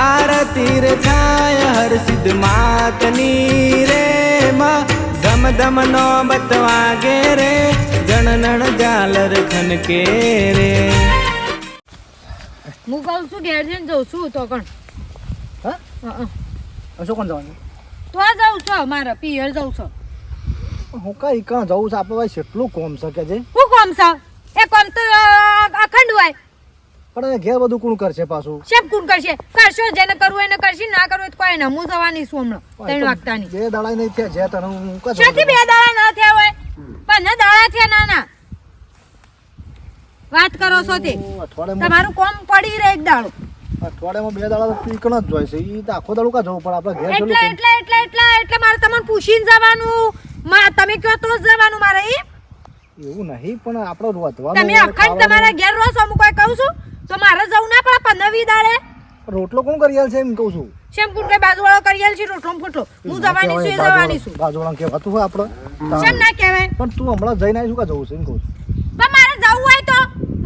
આરતી રે થાય હર સિદ્ધ માતની રે માં. ધમ ધમ નો બતવાગે રે જણનણ ઝાલર ખનકે રે. હું કહું છું ઘેર જઈને જઉં છું તો કણ હા? હં, હં. શું કોણ જવાનું? તો આ જાઉં છો મારા પિયર જાઉં છો. હું કઈ કાં જવું છે? આપણે ભાઈ કેટલું કોમ શકે છે હું કોમ છે? એ કોમ તો અખંડ હોય. પણ ઘેર બધું કોણ કરશે પાછું? શેમ કોણ કરશે? કરશો જેને કરવું એને કરશે ના કરવું તો કોઈ ના. હું જવાની છું હમણાં ત્રણ વાગતાની. બે દાડા નહીં થયા જે તને હું કહું જવાનું? બે દાડા ના થયા હોય? પંદર દાડા થયા ના ના વાત કરો છો તે. તમારું કોમ પડી રહે એક દાડો. અઠવાડિયામાં બે દાડા તો પીકણ જ જોઈશે ઈ તો આખો દાડો કા જવું પણ આપણે ઘેર એટલે એટલે એટલે એટલે એટલે મારે તમને પૂછીને જવાનું. મા- તમે કહો તો જ જવાનું મારે એવું નહીં પણ આપણો વધવાનું તમે અખંડ તમારા ઘેર રહો છો હું કોઈ કહું છું. તો મારે જવું ના પડે પંદર વી દાડે? રોટલો કોણ કરી છે એમ કહું છું? શેમ કુંડ કઈ બાજુ વાળો કરી આલ છે રોટલો ફૂટલો? હું જવાની છું એ જવાની છું. બાજુવાળા કહેવાતું હોય આપણે. શેમ ના કહેવાય? પણ તું હમણાં જઈને આવીશું કા જવું છે એમ કહું છું. પણ મારે જવું હોય તો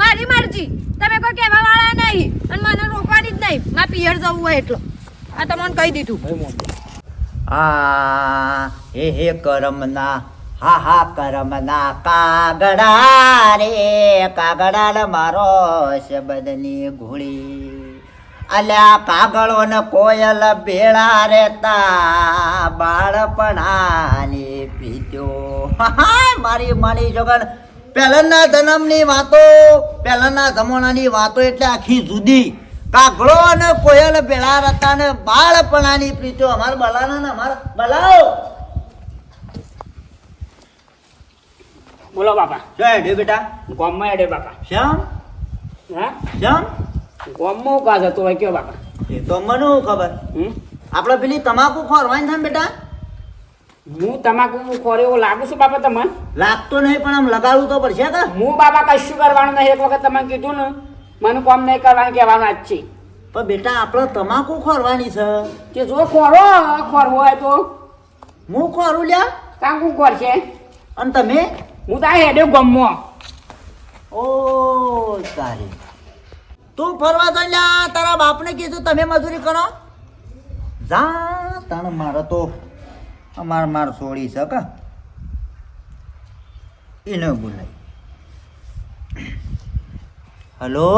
મારી મરજી. તમે કોઈ કહેવા વાળા નહીં. અને મને રોકવાની જ નહીં. મારે પિયર જવું હોય એટલો. આ તમને કહી દીધું. આ હે હે કરમના હા હા કરમના કાગડા રે કાગડા ને મારો શબ્દની ઘોડી. અલ્યા કાગળો ને કોયલ ભેળા રેતા બાળપણાની પીત્યો મારી મારી જગન, પહેલાના જન્મની વાતો, પહેલાના જમાનાની વાતો એટલે આખી જુદી. કાગળો અને કોયલ ભેળા રહેતા ને બાળપણાની પ્રીતો અમારા બલાના ને અમારા બલાઓ. બોલો બાપા. શું હે બેટા? ગોમમાં એડે બાપા. શ્યામ? હા? શ્યામ? ગોમમાં કા જતો હોય કયો બાપા? એ તો મને શું ખબર? હમ? આપણે પેલી તમાકુ ખોરવાની ને બેટા? હું તમાકુ હું ખોરે એવું લાગુ છું બાપા તમને? લાગતો નહીં પણ આમ લગાડવું તો પડશે કે? હું બાપા કશું કરવાનું નહીં એક વખત તમે કીધું ને મને કોમ નહીં કરવાનું કહેવાનું આજ છે. પણ બેટા આપણે તમાકુ ખોરવાની છે. કે જો ખોરો ખોરવો હોય તો? હું ખોરું લ્યા? કાંકુ ખોરશે? અને તમે? હું તો આ હેડે ગમમાં ઓ તારી. તું ફરવા તો લ્યા તારા બાપને કીધું તમે મજૂરી કરો. જા તણ મારે તો અમાર માર છોડી શક કા. એને બોલાય. હલો?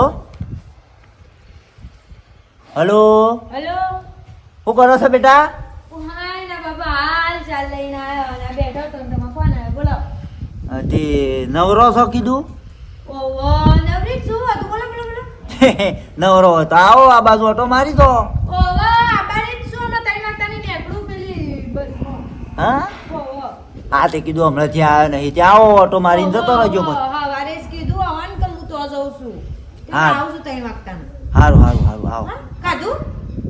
હલો? હેલો? શું કરો છો બેટા? હાય ના બાબા હાલ ચાલ લઈને આવ્યો અને બેઠો તો ને તમારો ફોન આવ્યો બોલો તે નવરો છો કીધું? નવરી હતું. આવો આ બાજુ ઓટો મારી દો. હા? આ તે કીધું હમણાં ત્યાં આવ્યો નહીં. ત્યાં આવો ઓટો મારીને જતો રહેજો મને. પછી હવારે જ કીધું. આવવાનું કે હું તો જઉં છું. એટલે હા. આવું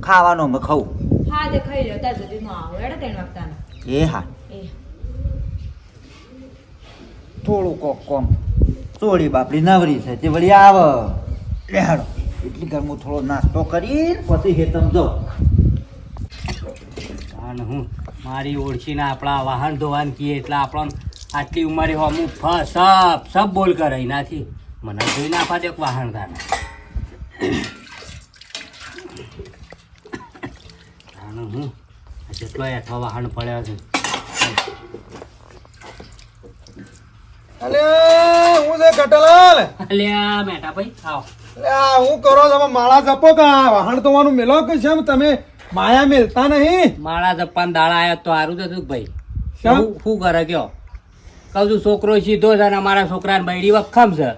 ખાવાનું અમે ખાવું હા તે ખાઈ આવું. ત્રણ વાગતાનું. એ હા એ થોડું કોક કોમ. ચોળી બાપડી નવરી છે, તે વળી આવ. લેહાડો એટલી ઘર હું થોડો નાસ્તો કરી પછી હેતમ જાઉં. અને હું મારી ઓળખીને આપણા વાહન ધોવાન કીએ એટલે આપણને આટલી ઉંમરે હો, હું ફ સબ સબ બોલ કરે એનાથી. મને જોઈ નાખવા દે વાહન ગાને. હું જેટલો એઠો વાહન પડ્યો છે. અલે હું છે કટલાલ. અલ્યા મેટા ભાઈ આવો. અલે આ હું કરો તમે માળા જપો કા વાહણ તોવાનું મેલો કે શેમ? તમે માયા મેલતા નહીં? મારા જપ્પાન દાડા આયા તો સારું થતું ભાઈ? શું શું કરે કયો કહું છું છોકરો સીધો છે અને અમારા છોકરાને બૈડી વખામ છે.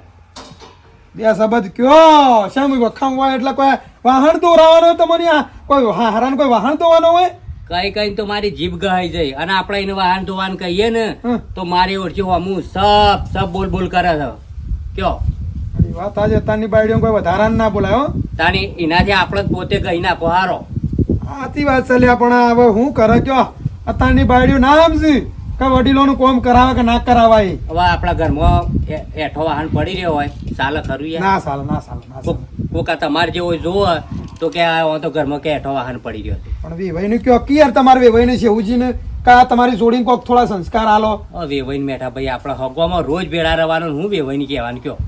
બે શબ્દ કયો? શેમ? વખામ હોય એટલે કોઈ વાહણ દોરાવાનો તમારી આ કોઈ હરાન કોઈ વાહણ દોવાનો હોય? કઈ કઈ તો મારી જીભ ગહાઈ જાય. અને આપણે એને વાહન ધોવાન કહીએ ને તો મારી ઓળખી હું સબ સબ બોલ બોલ કરે છે. કયો? વાત આજે તાની બાયડીઓ કોઈ વધારાને ના બોલાય હો. તાની એનાથી આપણે પોતે કહી નાખો હારો. આથી વાત ચાલે પણ હવે હું કરે? કયો? અત્યારની બાયડીઓ ના સમજી કે વડીલોનું કોમ કરાવે કે ના કરાવાય. હવે આપણા ઘરમાં એઠો વાહન પડી રહ્યો હોય. ચાલે ખરું ના સાલ ના ના કોક- કોકા તમારે જેવો જોવે તો કે આ તો ઘરમાં કે એઠો વાહન પડી ગયો પણ વેવાઈ નું કયો કી યાર તમારે વેવાઈને શેવુજીને કા તમારી જોડીને કોક થોડા સંસ્કાર આલો. વેવાઈ વેવાઈને મેઠા ભાઈ આપણા હગવામાં રોજ ભેળા રહેવાનું હું વેવાઈને કહેવાનું કયો?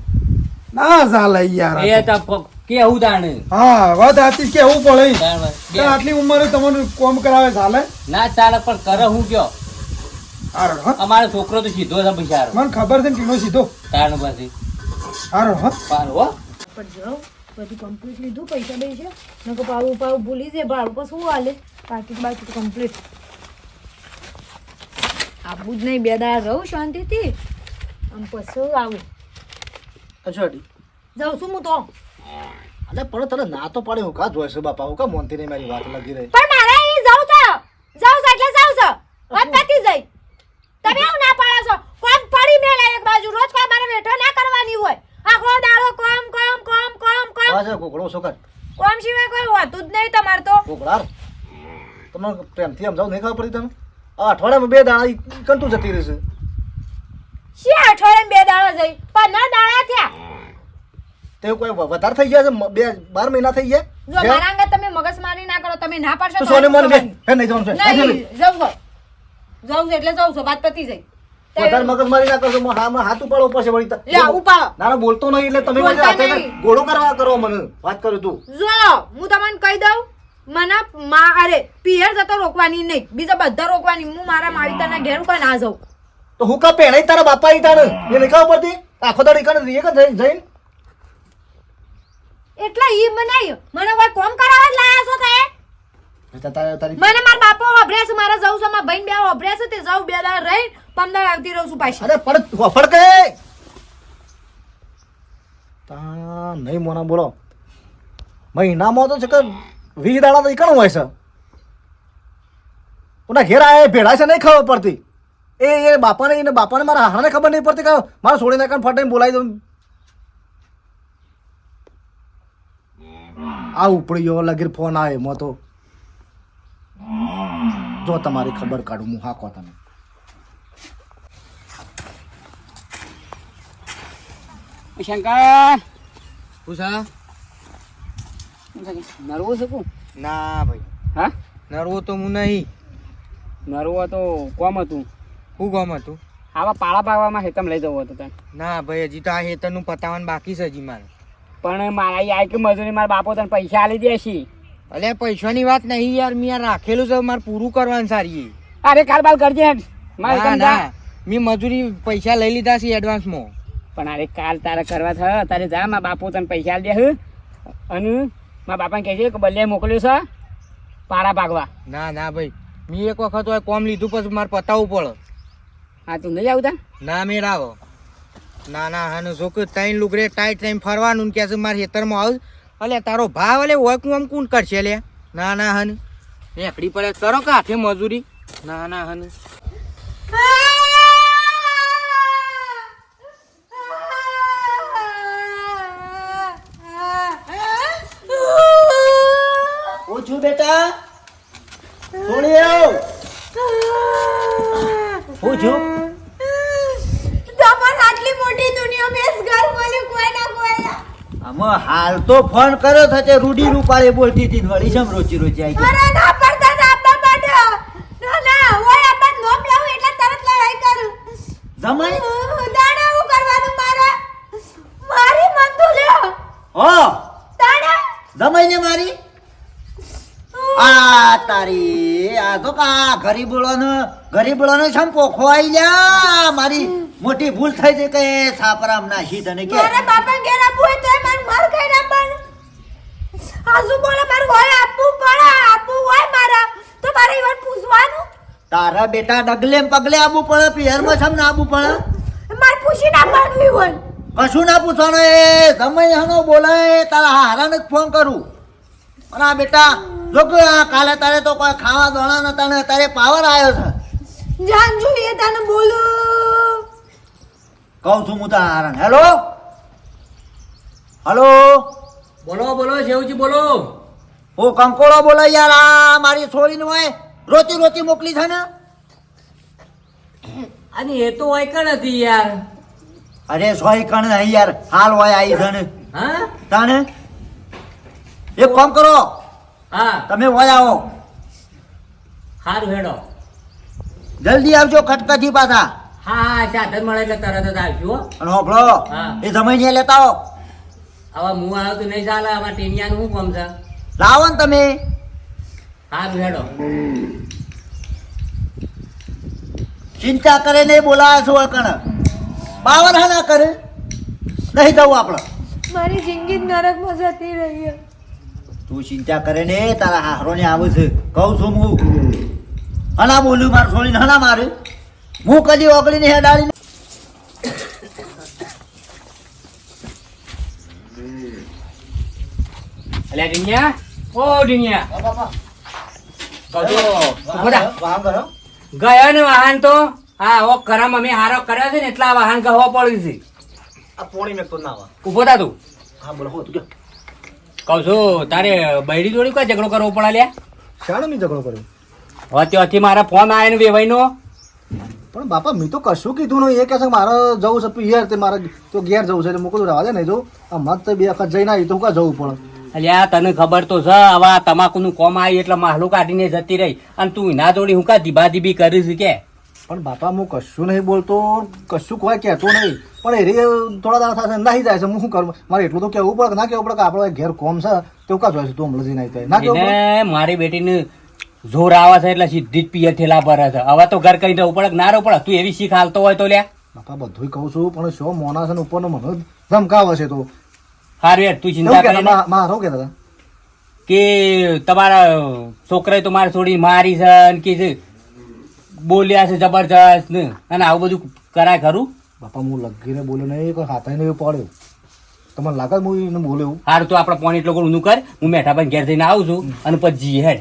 ના ચાલે યાર એ તો. કેવું તાણે હા વાત સાચી કેવું પડે? આટલી ઉંમરે તમને કોમ કરાવે ચાલે ના ચાલે પણ કરે હું કયો? અમારો છોકરો તો સીધો છે બિચારો મને ખબર છે ને ટીનો સીધો. તાણ પછી હારો હા. પાર હો. પણ જાઓ. બધું કમ્પ્લીટ લીધું પૈસા બે છે. નકો પાવું પાવું ભૂલી જાય. ભાડું પર શું હાલે? પાકીટ બાકીટ કમ્પ્લીટ આવું જ નહીં બે દાડા રહું શાંતિથી. આમ પછી આવું. અચ્છા જાઉં છું હું તો. અલે પણ તને ના તો પાડે હું કા જોઈ છે બાપા? હું કા મોનતી નહીં મારી વાત લાગી રહી? પણ મારે અહીં જાઉં તો જાઉં છે એટલે જાઉં છે. વાત પતી જઈ તમે આવું ના પાડો છો. કોમ પડી મેલે એક બાજુ. રોજ કોઈ મારે વેઠો ના કરવાની હોય. આખો દાડો કોમ કોમ કોમ કોમ કોમ. આ છે કોકડો છોકર. કોમ સિવાય કોઈ હોતું જ નહીં તમારે તો. કોકડાર તમને પ્રેમથી સમજાવ નહીં ખબર પડી તમે આ અઠવાડિયામાં બે દાડા કંટુ જતી રહેશે. શી અઠવાડિયામાં બે દાડા જઈ પંદર દાડા થયા. તે કોઈ વધારે થઈ ગયા છે? બે બાર મહિના થઈ જો ગયા મારા અંગત તમે મગજમારી ના કરો તમે ના પાડશો તો સોને મને બે. હે નહીં જવાનું છે. નહીં જવું જવું એટલે જવું છો. વાત પતી જઈ વધારે મગજમારી ના કરશો હાથ ઉપાડવો પડશે વળી લે ઉપાડો. ના ના બોલતો નહીં એટલે તમે મને હાથે ગોળો કરવા કરો મને. વાત કરું તું. જો હું તમને કહી દઉં મને મા અરે પિયર જતો રોકવાની નહીં. બીજા બધા રોકવાની. હું મારા માળીતાના ઘેર કોઈ ના જાઉં. તો હું કા પહેણાઈ તારા બાપા ઈ તારે એ ખબર પડતી? આખો દાડી કને રીએ કે જઈને? એટલે ઈ બનાવી મને કોઈ કોમ કરાવવા જ લાયા છો તે? તારે મને માર બાપો ઓભરે છે મારા જવું છે મારા ભાઈ બે ઓભરે છે તે જાઉં બે દાડા રહી પંદર આવતી રહું છું પાછી. અરે પડ વફડ કે તા નહીં મોના બોલો. મહિનામાં તો છે કે વીસ દાડા તો ઈકણું હોય છે? ઓના ઘેર આયા ભેડા ભેળા છે નહીં ખબર પડતી. એ એ બાપાને એને બાપાને મારા હારાને ખબર નહીં પડતી કે મારા છોડીને કાન ફટાઈને બોલાવી દઉં. આ ઉપડી ગયો લગીર ફોન આવે એમાં તો. જો તમારી ખબર કાઢું હું હાકો તમે શંકર! પૂછા નરવો છે કું ના ભાઈ. હા? નરવો તો હું નહીં. નરવો તો કોમ હતું. શું કોમ હતું? આવા પાળા પાવામાં હેતમ લઈ જવો હતો તને. ના ભાઈ હજી તો આ હેતરનું પતાવવાનું બાકી છે હજી મારે. પણ મારા આ કે મજૂરી મારા બાપો તને પૈસા આલી દે છે. અલ્યા પૈસાની વાત નહીં યાર મેં રાખેલું છે મારે પૂરું કરવાનું સારી અરે કાલ બાલ કરજે મેં મજૂરી પૈસા લઈ લીધા છે એડવાન્સમાં પણ અરે કાલ તારે કરવા થયો તારે જા મારા બાપુ તને પૈસા દે હે. અને મારા બાપાને કહે છે કે બલ્લે મોકલ્યું છે પારા ભાગવા. ના ના ભાઈ. મેં એક વખત હોય કોમ લીધું પછી મારે પતાવવું પડે. હા તું નહીં આવતા? ના મેં આવો ના ના હાનો છોકરો ત્રણ લુગરે ટાઈટ ટાઈમ ફરવાનું કે મારે ખેતરમાં આવ અલે તારો ભાવ અલે ઓકું આમ કોણ કરશે લે ના ના હન. રેકડી પડે. કરો કે હાથે મજૂરી? ના ના હન. ઓછું બેટા. છોડી આવ. ઓછું તમારે આટલી મોટી દુનિયા બેસ ઘર મળ્યું કોઈ ના કોઈ. આમાં હાલ તો ફોન કર્યો થતે રૂડી રૂપાળે બોલતી હતી વળી શમ રોચી રોચી આવી અરે ના પડતા ના આપવા માટે. ના ના હોય આપણ નોમ લાવું એટલે તરત લડાઈ કરું. જમાઈ? દાડા હું કરવાનું મારે? મારી મન તો લ્યો. હો? દાડા જમાઈને મારી? આ તારી આ તો કા ગરીબોળાનો ગરીબોળાનો છમ કોખો આઈ લ્યા. મારી મોટી ભૂલ થઈ છે કે સાપરામ નાખી તને કે મારા બાપા ઘેર આપવું હોય તોય મારે માર ખાઈ નાખવાનું આજુ બોલે મારું હોય આપવું પડે આપવું હોય મારા. તો મારે ઈવન પૂછવાનું. તારા બેટા ડગલે પગલે આબુ પડે પિયરમાં છમ ના આબુ પડે? મારે પૂછી ના નાખવાનું ઈવન. કશું ના પૂછવાનું એ સમય હનો બોલાય તારા હારાને જ ફોન કરું. અને આ બેટા જો કે કાલે તારે તો કોઈ ખાવા દોણા નતા ને તારે પાવર આવ્યો છે. જાન જોઈએ તને બોલું. કહું છું હું તારા હેલો? હલો? બોલો બોલો શેવજી બોલો. હું કંકોળો બોલો યાર આ મારી છોડીને હોય. રોતી રોતી મોકલી છે ને? અને એ તો હોય કણ હતી યાર? અરે સોય કણ નહીં યાર હાલ હોય આવી છે ને. હા? તાને એક કામ કરો. હા. તમે હોય આવો. સારું હેડો. જલ્દી આવજો ખટકાથી પાછા. હા હા સાધન મળે એટલે તરત જ આવજો અને હોભળો એ સમય લેતા આવો. હવે હું આવ્યો તો નહીં ચાલે આમાં ટેનિયાનું શું કામ છે? લાવો ને તમે. હા હેડો ચિંતા કરે નહીં બોલાવે છો કણ બાવર હા ના કરે? નહીં જવું આપણે. મારી જિંદગી નરકમાં જતી રહી તું ચિંતા કરે ને તારા હારો ને આવે છે. કહું છું હું. હણા બોલ્યું મારે છોડીને હના મારે હું કદી ઓગળીને હેડાડી અલ્યા ટીનિયા ઓ કરો ગયો ને વાહન તો હા ઓ કરમ અમે હારો કર્યો છે ને એટલા વાહન કહો પડ્યું છે આ પોણી મેં તો ના ઊભો થા તું હા બોલો હો તું કે કહું છું તારે બૈરી જોડી કોઈ ઝઘડો કરવો પડે લ્યા શાનો મેં ઝઘડો કર્યો હવે ત્યાંથી મારા ફોન આવ્યો ને વેવાઈનો પણ બાપા મેં તો કશું કીધું નહીં એ કહે છે મારે જવું છે પિયર તે મારે તો ઘેર જવું છે એટલે મૂકું રહેવા દે નહીં જો આ મત બે વખત જઈને આવી તો હું કાં જવું પડે અલ્યા તને ખબર તો છે હવે આ તમાકુનું કોમ આવી એટલે માહલું કાઢીને જતી રહી. અને તું એના જોડી હું કા ધીબા ધીબી કરીશ કે? પણ બાપા હું કશું નહીં બોલતો કશું કોઈ કહેતો નહીં. પણ એ થોડા દાડા થશે નાહી જાય છે હું શું કરું? મારે એટલું તો કહેવું પડે ના કહેવું પડે કે આપણે ઘેર કોમ છે તો કા જોઈશું તું હમણાં નહીં થાય ના કહેવું મારી બેટીને જોર આવે છે એટલે સીધી જ પિયર થેલા ભરે છે. હવે તો ઘર કઈ દઉં પડે ના રહો પડે? તું એવી શીખ હાલતો હોય તો લ્યા. બાપા બધું કહું છું પણ શો મોના છે ઉપરનો મને ધમકાવે છે તો. યાર તું ચિંતા કરે મા- મારો કહેતા કે તમારા છોકરાએ તો મારી છોડી મારી છે ને કે બોલ્યા છે જબરજસ્ત ને. અને આવું બધું કરાય ખરું? બાપા હું લગીને બોલ્યો નહીં કોઈ હાથે નહીં પડ્યો તમને લાગે હું એને બોલ્યો એવું? તો આપણા પોઈન્ટ લોકો ઊંધું કર હું મેઠાભાઈ ઘેર જઈને આવું છું અને પછી હેડ.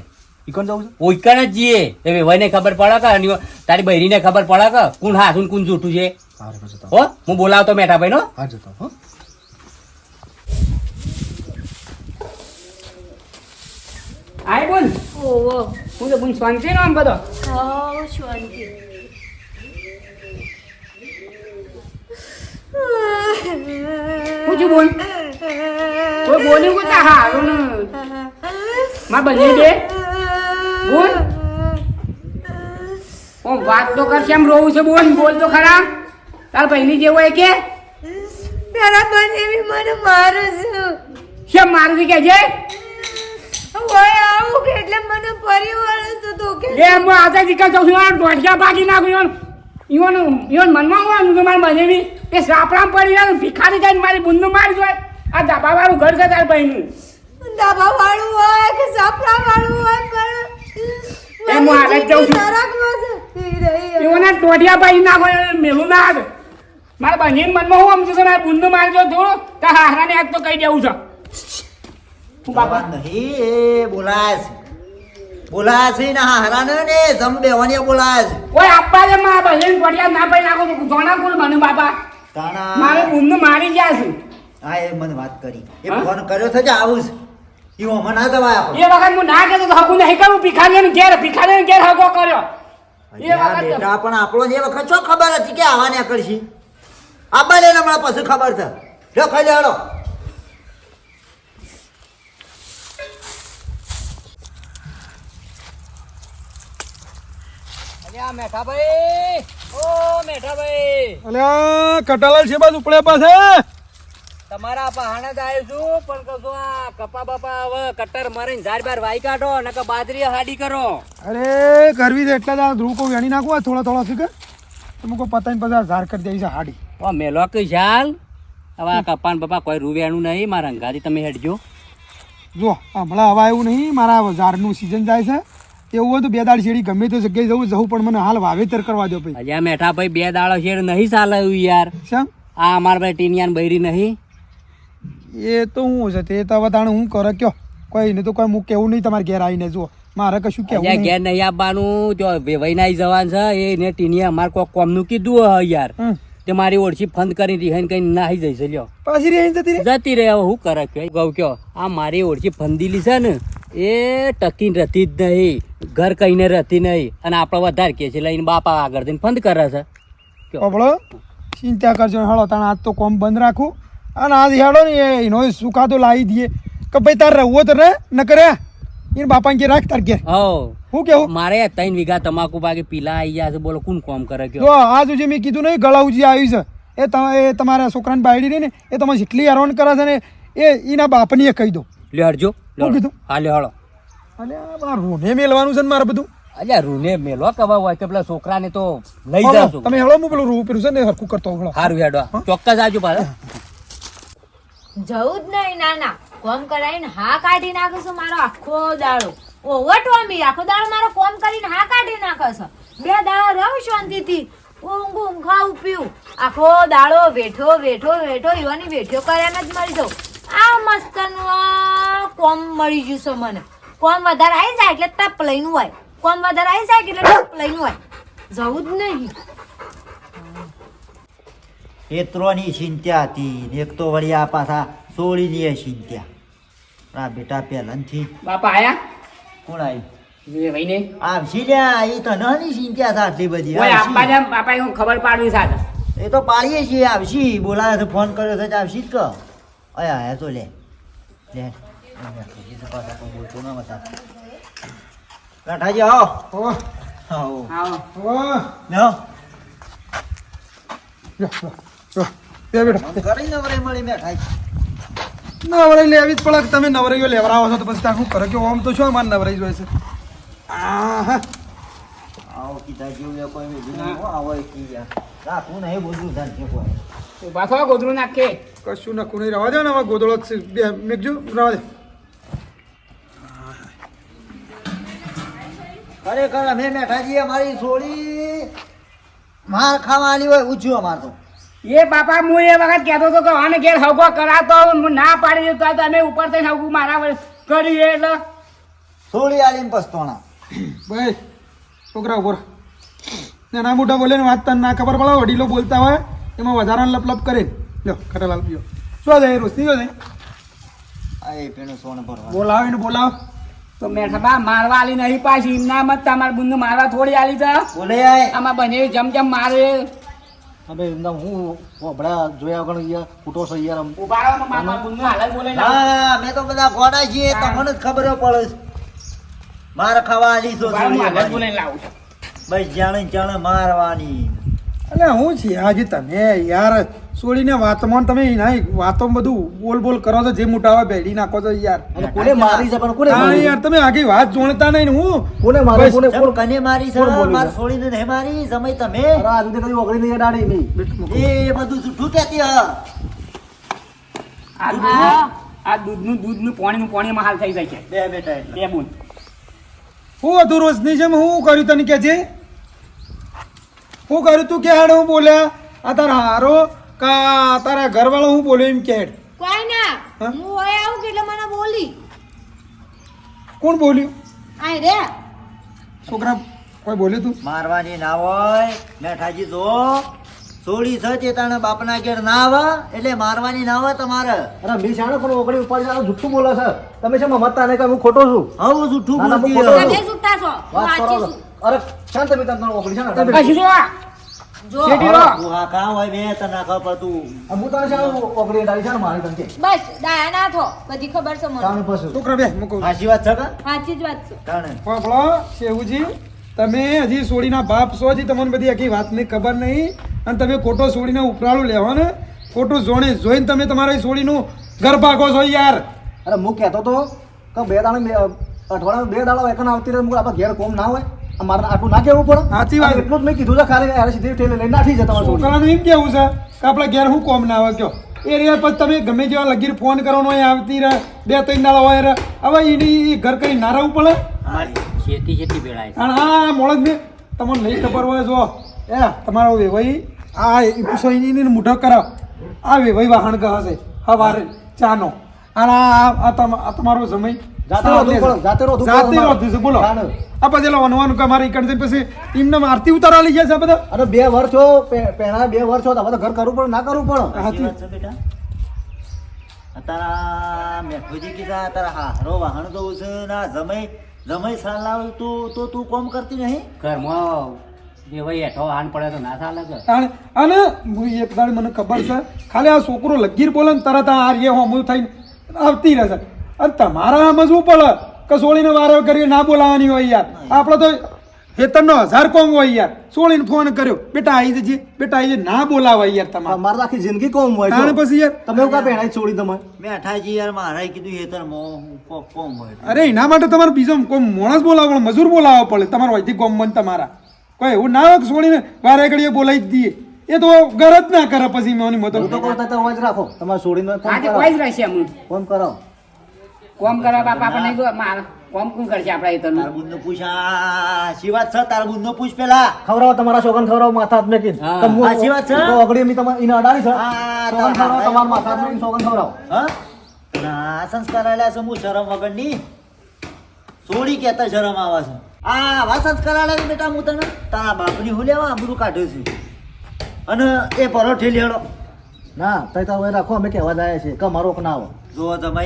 ઈકણ જવું છે? ઓઈકણ જ જઈએ એ વેવાઈને ખબર પડે કે અને તારી બહેરીને ખબર પડે કે કોણ હાથું કોણ જૂઠું છે? હારે હો હું બોલાવતો મેઠાભાઈ નો હા જતો હો. આય બોલ. ઓવો હું તો બોલ શાંતિ નો આમ બધો. હા શાંતિ. હું છું બોલ. તો બોલ્યું કો તા હારું ને. માં બની દે. બોલ. ઓ વાત તો કર કેમ રોવું છે બોલ બોલ તો ખરા. તાર બહેની જેવો હોય કે? તારા એવી મને મારું છે. કેમ મારું છે કે છે ઓય આવું કે એટલે મને પરિવાર છે તો કે લે હું આજે દીકરા જાઉં છું આ દોઢિયા ભાગી નાખું ઈવન ઈવન ઈવન મનમાં હોય કે મારી બનેવી એ સાપડા પડી જાય ભિખારી જાય મારી બુંદુ મારી જાય આ ધાબા વાળું ઘર છે તાર બહેનું દાબા વાળું હોય કે સાપડા વાળું હોય પણ એ હું હાલે જાઉં છું. નરકમાં જતી રહી એઓના ટોટિયા ભાઈ નાખો મેલું ના આવે મારા બંને મનમાં હું સમજુ છું મારે બુંદુ મારજો થોડું તો હારાને આજ તો કહી દેવું છે. હું બાપા નહીં એ બોલાય છે. ને હારાને ને જમ બેવાની બોલાય ઓય આપવા દે મારા બંને ટોટિયા ના ભાઈ નાખો જોણા કોણ બને બાપા? તાણા. મારે ઊંધ મારી ગયા છે. હા એ મને વાત કરી. એ ફોન કર્યો છે આવું છે. એ ઓમાં ના એ વખત હું ના કહેતો તો હકું નહીં કરું. ભિખારી ઘેર ભિખારી ઘેર હગો કર્યો. એ વખત બેટા પણ આપણો એ વખત શું ખબર હતી કે આવા નીકળશી? લે હમણાં પછી ખબર છે. જો ખાલી હાલો. અલ્યા મેઠાભાઈ ઓ મેઠાભાઈ. અલ્યા કટાલાલ છે બાજુ ઉપડ્યા પાસે. તમારા પહાણે જ આવ્યો છું પણ કહું આ કપા બાપા હવે કટ્ટર મારીને ઝાડ બાર વાઈ કાઢો નકર બાજરી હાડી કરો. અરે કરવી છે એટલા દાડા ધ્રુવ કો વેણી નાખવા થોડા તમે કોઈ પતાઈને પછી ઝાર કરી દઈ છે હાડી. ઓ મેલો કઈ ચાલ હવે આ કપાન બાપા કોઈ રૂવેણું નહીં મારા અંગાથી તમે હેડજો. જો હમણાં હવા એવું નહીં મારા ઝાડનું સિઝન જાય છે. એવું હોય તો બે દાળ શેરી ગમે તે જગ્યાએ જવું જવું પણ મને હાલ વાવેતર કરવા દો ભાઈ. અલ્યા મેઠા ભાઈ બે દાળો શેર નહીં ચાલે યાર. શેમ આ અમાર ભાઈ ટીનિયાન બૈરી નહીં. એ તો હું છે તે તો હવે હું કરે કયો? કોઈ ને તો કોઈ હું કેવું નહીં તમારે ઘેર આવીને જુઓ. મારે કશું કેવું નહીં. ઘેર નહીં આવવાનું જો વૈનાઈ જવાન છે એને ટીનિયા અમારે કોક કોમનું કીધું હે યાર. તે મારી ઓળખી ફંદ કરી રીહાઈને કઈ નાહી જઈશ લ્યો. પાછી રહી જતી રહી? જતી રહે હવે હું કરે કે ગૌ કયો આ મારી ઓળખી ફંદીલી છે ને એ ટકીને રહેતી જ નહીં. ઘર કહીને રહેતી નહીં. અને આપણે વધારે કહે છે લઈને બાપા આગળ જઈને ફંદ કરે છે. પબળો ચિંતા કરજો હેડો તાણ આજ તો કોમ બંધ રાખું. અને આજ હેડો ને એનો સુકાતો લાવી દઈએ. કે ભાઈ તાર રહેવો તો રે ન કરે એને બાપાને કે રાખ તાર કે હો હું કેવું? મારે ત્રણ વીઘા તમાકુ બાકી પીલા આવી ગયા છે. બોલો કોણ કોમ કરે કે આજ જે મેં કીધું નહીં ગળાઉજી આવ્યું છે. એ તમે એ તમારા છોકરાની બાયડી ને એ તમે જેટલી હેરાન કરે છે ને એ એના બાપની એ કહી દો. લે હરજો શું કીધું? હા લે હળો અને આ રૂને મેલવાનું છે ને મારે બધું? અલ્યા રૂને મેલો કવા હોય કે પેલા છોકરાને તો લઈ હળો, તમે હેળો હું પેલું રૂ પેલું છે ને હરખું કરતો હેળો. સારું હેડો. ચોક્કસ આવજો પાછા. જવું જ નહીં ના ના. કોમ કરાવીને હા કાઢી નાખશો મારો આખો દાડો. ઓવર ટોમી આખો દાડો મારો કોમ કરીને હા કાઢી નાખે છે. બે દાડો રહું શાંતિથી. ઊંઘ ઊંઘ ખાવું પીવું આખો દાડો વેઠો વેઠો વેઠો એવાની વેઠ્યો કર્યા જ મરી જાઉં. આ મસ્તનું કોમ મળી ગયું છે મને. કોમ વધારે આવી જાય એટલે તપ લઈને હોય. કોમ વધારે આવી જાય એટલે તપ લઈને હોય. જવું જ નહીં. હેત્રોની ચિંતા હતી એક તો વળી આ પાછા સોળીની એ ચિંતા. આ બેટા પહેલાંથી બાપા આયા? કોણ આવી એ આવશી લ્યા? એ તો નાની ચિંતા છે આટલી બધી. બાપા હું ખબર પાડવી સાથે એ તો પાડીએ છીએ આવશી. બોલાવે છે ફોન કર્યો છે આવશી જ કહો. અયા é તો લે લે કાંઠાજી આવો આવો આવો નવરાઈ લેવી જ પડે તમે નવરાઈઓ લેવડાવો છો તો પછી ત્યાં શું કરે કે આમ તો છો મારે નવરાઈ જોઈએ છે આહા. આવો કીધા જેવું લે કોઈ આવો કી રાખવું નહીં બધું ધન છે કોઈ પાછો ગોધરું નાખે કશું નખું નહીં રવા દે ને હવે ગોદળો બે મેકજો રવા દે. ખરેખર અમે મેઠાજી અમારી સોળી માર ખાવાની હોય ઊંચ્યું અમાર તો. એ બાપા હું એ વખત કહેતો હતો કે આને ઘેર હગો કરાતો હું ના પાડી દેતો તો અમે ઉપર થઈને હગું મારા કરીએ કરી એટલે. સોળી આલીને પસ્તોણા. ભાઈ છોકરા ઉપર. નાના મોટા બોલે ને વાત તને ના ખબર પડે વડીલો બોલતા હોય એમાં વધારાને લપ લપ કરે. લ્યો ખટાલાલ પીઓ. શું થાય રોશની આ એ ભરવા બોલાવો એને બોલાવો. તો મેઠા બા મારવા આલી નહીં પાછી ના મત તમારા બુંદ મારવા થોડી આલી તા બોલે આય. આમાં બને જમ જમ મારે. હવે એમના હું હમણાં જોયા વગર યાર ફૂટો છે યાર ઊભા મારા બુંદ હાલત બોલે ના. હા અમે તો બધા ગોડા છીએ તમને જ ખબર પડે મારે ખાવા આલી તો. બસ જાણે જાણે મારવાની. અલે હું છે આજે તમે યાર છોડીને વાતમાં તમે ના વાતો બધું બોલ બોલ કરો છો જે મોટા હોય બેડી નાખો છો યાર. કોને મારી છે? પણ કોને મારી? યાર તમે આખી વાત જોણતા નહીં હું. કોને મારી? કોને કોણ કને મારી છે? માર છોડીને સોળીને નહીં મારી? સમય તમે? અરે આ રીતે કદી ઓગળી નહીં ડાડી નહીં. એ બધું જૂઠું કહેતી હ. આ દૂધનું- આ દૂધનું દૂધનું પાણીનું પાણીમાં હાલ થઈ જાય છે. બે બેટા બે બુંદ. હું હતું રોશની જેમ હું કર્યું તને કે છે હું કર્યું તું કે હાડે હું બોલ્યા? આ તારા હારો કા તારા ઘરવાળો હું બોલ્યો એમ કે કોઈ ના. હું? હોય આવું કે એટલે મને બોલી. કોણ બોલ્યું? આય રે. છોકરા કોઈ બોલ્યું તું? મારવાની ના હોય. મેઠાજી જો. સોળી છે તે તાણે બાપના ઘેર ના આવે એટલે મારવાની ના હોય તમારે. અરે મી શાણે પણ ઓગળી ઉપાડી જાણો જુઠ્ઠું બોલે છે. તમે છે મમતા નહીં કે હું ખોટો છું. હા ના, ના, બોલતી હું ખોટો હ. છું. તમે જુઠ્ઠા છો. વાત કરો અરે શાંત બી તમને ઓગળી છે ને તમે હજી સોડીના બાપ છો હજી તમને બધી આખી વાતની ખબર નહીં. અને તમે ખોટો સોડીને ઉપરાળું લેવો ને. ખોટું જોણે જોઈને તમે તમારા સોડીનું ઘર ભાગો છો યાર. અરે હું કહેતો તો કે બે દાડા બે અઠવાડિયામાં બે દાડા એકન આવતી રહે આપણે ઘેર કોમ ના હોય. મારે આટલું ના કેવું પડે. સાચી વાત. એટલું જ મેં કીધું છે ખાલી યાર સીધી ઠેલે લઈને નાખી છે તમારે છોકરાનું એમ કેવું છે કે આપણે ઘેર શું કોમ ના આવે કયો? એ રહ્યા પછી તમે ગમે જેવા લગીર ફોન કરવાનો હોય આવતી રહે બે ત્રણ દાડા હોય રહે. હવે એની ઘર કઈ ના રહેવું પડે? ખેતી ખેતી ભેળાય હા અને આ ને તમને નહીં ખબર હોય જો એ તમારો વેવાઈ આ પૂછો એની મૂઢો કરાવ આ વેવાઈ વાહણ કહે છે હવારે ચાનો. અને આ આ તમ- આ તમારો સમય જાતે બોલો. આ પછી વનવાનું કે અમારે ઈકણ પછી એમને આરતી ઉતારવા લઈ ગયા છે બધા? અરે બે વર્ષ છો પેણા બે વર્ષ છો તો ઘર કરવું પડે ના કરવું પડે. તારા મેઠુજી કીધા તારા હારો છે ના જમાઈ જમાઈ સાલ લાવ તું તો તું કોમ કરતી નહીં? ઘરમાં જે ભાઈ હેઠો હાન પડે તો ના ચાલે કે? અને અને હું એક દાડ મને ખબર છે ખાલી આ છોકરો લગીર બોલે ને તરત આ આર્ય હોમું થઈને આવતી રહેશે અને તમારા સમજવું પડે કે સોળીને વારે કરીએ ના બોલાવાની હોય યાર. આપણે તો હેતરનો હજાર કોમ હોય યાર. સોળીને ફોન કર્યો બેટા આવી જજે. બેટા આવી જજે. ના બોલાવાય યાર તમારે. મારે આખી જિંદગી કોમ હોય તાણે પછી યાર તમે કા પહેણાઈ છોડી તમે? બેઠાજી યાર મારે કીધું હેતર મો કોમ કોમ હોય અરે એના માટે તમારે બીજો કોઈ માણસ બોલાવવો પડે મજૂર બોલાવવો પડે. તમારે હોયથી કોમ બન તમારા. કોઈ એવું ના હોય સોળીને વારે ઘડીએ બોલાવી દઈએ. એ તો ઘર જ ના કરે પછી મોની મદદ. તો કહું તો જ રાખો. તમારે છોડીને ફોન આજે કરો કોઈ જ રહેશે અમુક કરો કોમ કરવા બાપા આપણે નહીં જો માર કોમ કોણ કરશે આપણા હેતરનું તાર બુનનો પૂછ આ શી વાત છે? તાર બુનનો પૂછ પેલા. ખવડાવો તમારા છોકરાને ખવડાવો માથા હાથ નથી હા. શિવાત છે. તો અગડી એમની તમારે એને અડાડી છે. હા, છોકરાને તમારા માથા હાથ મેકીને છોકરાને ખવડાવો. હા? ના સંસ્કાર આલ્યા છે હું શરમ વગરની? સોડી કહેતા શરમ આવે છે. આ વા સંસ્કાર આલ્યા બેટા હું તને? તારા બાપની હું લેવા આબરૂ કાઢ્યો છું. અને એ પરોઠે લેડો. ના તઈ તાર હોય રાખો અમે કહેવા જાય છે કે મારો ના આવો. જો તમે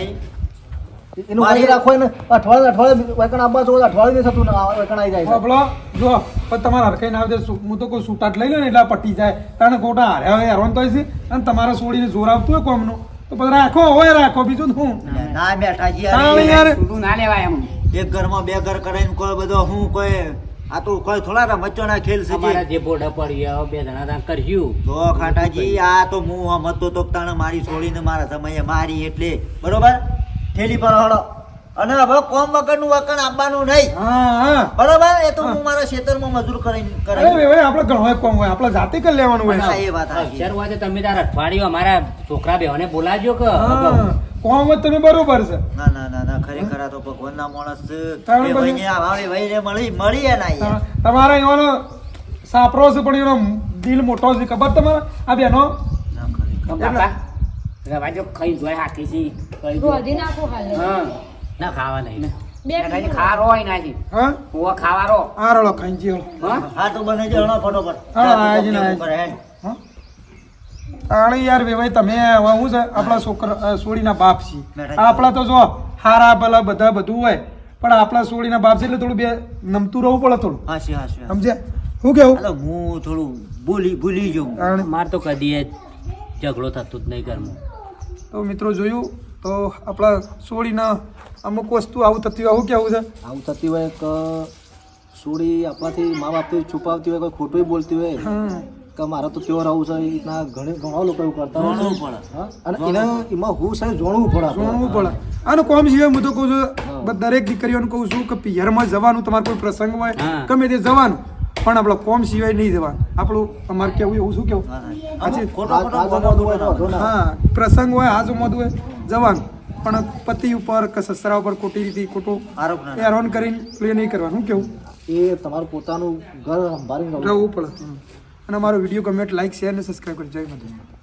એનું મારી- રાખો એને. અઠવાડિયે અઠવાડિયે વેકણ આપવા જો અઠવાડિયે થતું ને આ વેકણ આવી જાય છે. જો પણ તમારે હરખાઈ ના આવે તો હું તો કોઈ સૂટાટ લઈ લો ને એટલે પટી જાય. કારણ ખોટા હાર્યા હોય હેરાન થાય છે અને તમારે છોડીને જોર આવતું હોય કોમનું. તો પછી રાખો હોય રાખો. બીજું તો હું ના બેઠા યાર. ના લેવાય એમ. એક ઘરમાં બે ઘર કરાઈને કોઈ બધો હું કોઈ આ તો કોઈ થોડા રમચોના ખેલ છે અમારા જે. જે બોર્ડ પડી હવે બે જણા ત્યાં કર્યું. તો ખાટાજી આ તો હું હમતો તો તાણે મારી છોડીને મારા સમયે મારી એટલે. બરોબર? થેલી પર હળો અને હવે કોમ વગરનું વકણ આપવાનું નહીં. હા હા. બરોબર? એ તો હું. મારા ખેતરમાં મજૂર કરીને કરાવી આપણે ઘણો કોમ હોય. આપણે જાતે કરી લેવાનું હોય એ વાત. અક્ષર તમે તાર અઠવાડિયું અમારા છોકરા બેહોને બોલાજો કે હા. કોમ તમે બરોબર છે. ના ના ના ના ખરેખર તો ભગવાનના માણસ તમે ભાઈ ભાઈને મળી મળી યાર. તમારે એવાનો સાપરો છે પણ એનો દિલ મોટો છે. ખબર તમારે? આ બેનો? ના, ખરેખર. તો બાપા જો ખાઈ જોય હાથી છે ખાઈ રોધી નાખો હાલ. હા. ના ખાવા નહીં બે ખાઈ ખારો હોય નાખી. હા? ઓવા ખાવારો આ રળો ખાઈ જીઓ હા? હા તો બને છે હળો ફટોફટ હા, જા આજી ને આજી. આણે યાર વેવાઈ તમે હવે હું છે આપણા છોકરા સોડીના બાપ છે આપણા તો જો હારા ભલા બધા બધું હોય. પણ આપણા સોડીના બાપ છે એટલે થોડું બે નમતું રહેવું પડે થોડું. હાશી, હાશી, હાશી. સમજ્યા? શું કેવું? હું થોડું ભૂલી ભૂલી જાઉં. મારે તો કદી ઝઘડો થતો જ નહીં ઘરમાં. તો મિત્રો જોયું તો આપણા સોડીના અમુક વસ્તુ આવું થતી હોય આવું કેવું છે? આવું થતી હોય કે સોળી આપણાથી મા બાપથી છુપાવતી હોય કોઈ ખોટું બોલતી હોય કે મારે તો તહેવાર આવું છે એ રીતના ઘણી ઘણા લોકો એવું કરતા હોય? અને એને એમાં હું છે જોણવું પડે. જોણવું પડે. અને કોમ સિવાય હું તો કહું છું દરેક દીકરીઓને કહું છું કે પિયરમાં જવાનું તમારે કોઈ પ્રસંગ હોય ગમે તે જવાનું પણ આપણે કોમ સિવાય નહીં જવાનું. આપણું અમારે કેવું એવું શું કેવું? હા, પ્રસંગ હોય હાજ ઉમદ હોય જવાનું. પણ પતિ ઉપર કે સસરા ઉપર ખોટી રીતે ખોટું હેરાન કરીને પ્લે નહીં કરવાનું. કેવું? એ તમારું પોતાનું ઘર સંભાળીને રહેવું. રહેવું. પડે. અને અમારો વીડિયો ગમે લાઈક શેર અને સબસ્ક્રાઈબ કરી જય માતા